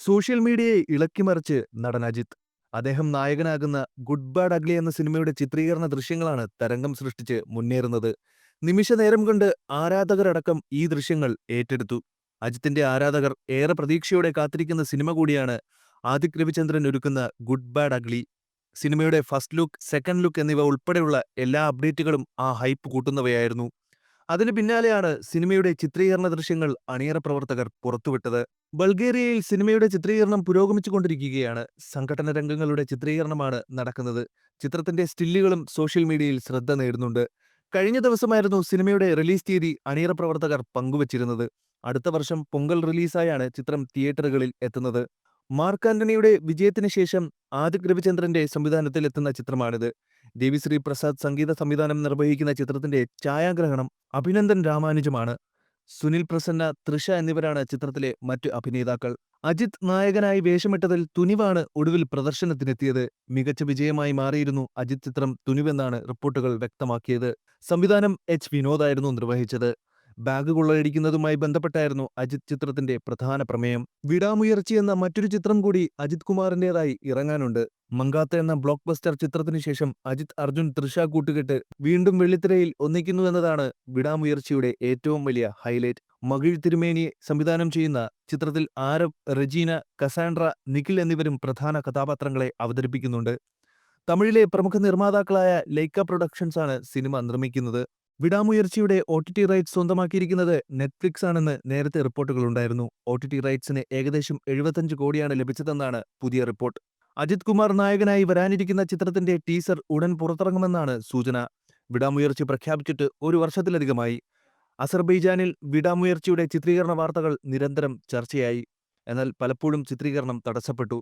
Social മീഡിയയെ ഇളക്കിമറിച്ച് നടൻ അജിത്ത് അദ്ദേഹം നായകനാകുന്ന ഗുഡ് ബാഡ് അഗ്ലി എന്ന സിനിമയുടെ ചിത്രീകരണ ദൃശ്യങ്ങളാണ് തരംഗം സൃഷ്ടിച്ച് മുന്നേറുന്നത്. നിമിഷ നേരം കൊണ്ട് ആരാധകരടക്കം ഈ ദൃശ്യങ്ങൾ ഏറ്റെടുത്തു. അജിത്തിന്റെ ആരാധകർ ഏറെ പ്രതീക്ഷയോടെ കാത്തിരിക്കുന്ന സിനിമ കൂടിയാണ് ആദിക് രവിചന്ദ്രൻ ഒരുക്കുന്ന ഗുഡ് ബാഡ് അഗ്ലി. സിനിമയുടെ ഫസ്റ്റ് ലുക്ക് സെക്കൻഡ് ലുക്ക് എന്നിവ ഉൾപ്പെടെയുള്ള എല്ലാ അപ്ഡേറ്റുകളും ആ ഹൈപ്പ് കൂട്ടുന്നവയായിരുന്നു. അതിന് പിന്നാലെയാണ് സിനിമയുടെ ചിത്രീകരണ ദൃശ്യങ്ങൾ അണിയറ പ്രവർത്തകർ പുറത്തുവിട്ടത്. ബൾഗേറിയയിൽ സിനിമയുടെ ചിത്രീകരണം പുരോഗമിച്ചുകൊണ്ടിരിക്കുകയാണ് സംഘടന രംഗങ്ങളുടെ ചിത്രീകരണമാണ് നടക്കുന്നത്. ചിത്രത്തിന്റെ സ്റ്റില്ലുകളും സോഷ്യൽ മീഡിയയിൽ ശ്രദ്ധ നേടുന്നുണ്ട്. കഴിഞ്ഞ ദിവസമായിരുന്നു സിനിമയുടെ റിലീസ് തീയതി അണിയറ പ്രവർത്തകർ പങ്കുവച്ചിരുന്നത്. അടുത്ത വർഷം പൊങ്കൽ റിലീസായാണ് ചിത്രം തിയേറ്ററുകളിൽ എത്തുന്നത്. മാർക്ക് ആന്റണിയുടെ വിജയത്തിന് ശേഷം ആദിക് രവിചന്ദ്രന്റെ സംവിധാനത്തിൽ എത്തുന്ന ചിത്രമാണിത്. ദേവിശ്രീ പ്രസാദ് സംഗീത സംവിധാനം നിർവഹിക്കുന്ന ചിത്രത്തിന്റെ ഛായാഗ്രഹണം അഭിനന്ദൻ രാമാനുജമാണ്. സുനിൽ പ്രസന്ന തൃഷ എന്നിവരാണ് ചിത്രത്തിലെ മറ്റു അഭിനേതാക്കൾ. അജിത് നായകനായി വേഷമിട്ടതിൽ തുനിവാണ് ഒടുവിൽ പ്രദർശനത്തിനെത്തിയത്. മികച്ച വിജയമായി മാറിയിരുന്നു അജിത് ചിത്രം തുനിവെന്നാണ് റിപ്പോർട്ടുകൾ വ്യക്തമാക്കിയത്. സംവിധാനം എച്ച് വിനോദായിരുന്നു നിർവഹിച്ചത്. ബാഗ് കൊള്ളയടിക്കുന്നതുമായി ബന്ധപ്പെട്ടായിരുന്നു അജിത് ചിത്രത്തിന്റെ പ്രധാന പ്രമേയം. വിടാമുയർച്ചി എന്ന മറ്റൊരു ചിത്രം കൂടി അജിത് കുമാറിന്റേതായി ഇറങ്ങാനുണ്ട്. മങ്കാത്ത എന്ന ബ്ലോക്ക് ബസ്റ്റർ ചിത്രത്തിനു ശേഷം അജിത് അർജുൻ തൃഷ കൂട്ടുകെട്ട് വീണ്ടും വെള്ളിത്തിരയിൽ ഒന്നിക്കുന്നു എന്നതാണ് വിടാമുയർച്ചയുടെ ഏറ്റവും വലിയ ഹൈലൈറ്റ്. മകിഴ് തിരുമേനിയെ സംവിധാനം ചെയ്യുന്ന ചിത്രത്തിൽ ആരവ് റജീന കസാൻഡ്ര നിഖിൽ എന്നിവരും പ്രധാന കഥാപാത്രങ്ങളെ അവതരിപ്പിക്കുന്നുണ്ട്. തമിഴിലെ പ്രമുഖ നിർമ്മാതാക്കളായ ലൈക്ക പ്രൊഡക്ഷൻസ് ആണ് സിനിമ നിർമ്മിക്കുന്നത്. വിടാമുയർച്ചയുടെ ഒ ടി ടി റൈറ്റ്സ് സ്വന്തമാക്കിയിരിക്കുന്നത് നെറ്റ്ഫ്ലിക്സ് ആണെന്ന് നേരത്തെ റിപ്പോർട്ടുകളുണ്ടായിരുന്നു. ഒ ടി ടി റൈറ്റ്സിന് ഏകദേശം എഴുപത്തഞ്ച് കോടിയാണ് ലഭിച്ചതെന്നാണ് പുതിയ റിപ്പോർട്ട്. അജിത് കുമാർ നായകനായി വരാനിരിക്കുന്ന ചിത്രത്തിന്റെ ടീസർ ഉടൻ പുറത്തിറങ്ങുമെന്നാണ് സൂചന. വിടാമുയർച്ചി പ്രഖ്യാപിച്ചിട്ട് ഒരു വർഷത്തിലധികമായി. അസർബൈജാനിൽ വിടാമുയർച്ചിയുടെ ചിത്രീകരണ വാർത്തകൾ നിരന്തരം ചർച്ചയായി. എന്നാൽ പലപ്പോഴും ചിത്രീകരണം തടസ്സപ്പെട്ടു.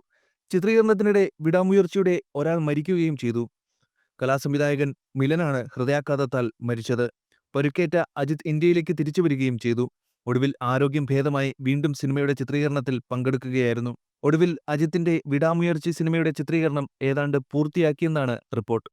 ചിത്രീകരണത്തിനിടെ വിടാമുയർച്ചിയുടെ ഒരാൾ മരിക്കുകയും ചെയ്തു. കലാസംവിധായകൻ മിലനാണ് ഹൃദയാഘാതത്താൽ മരിച്ചത്. പരുക്കേറ്റ അജിത് ഇന്ത്യയിലേക്ക് തിരിച്ചു വരികയും ചെയ്തു. ഒടുവിൽ ആരോഗ്യം ഭേദമായി വീണ്ടും സിനിമയുടെ ചിത്രീകരണത്തിൽ പങ്കെടുക്കുകയായിരുന്നു. ഒടുവിൽ അജിത്തിന്റെ വിടാമുയർച്ചി സിനിമയുടെ ചിത്രീകരണം ഏതാണ്ട് പൂർത്തിയാക്കിയെന്നാണ് റിപ്പോർട്ട്.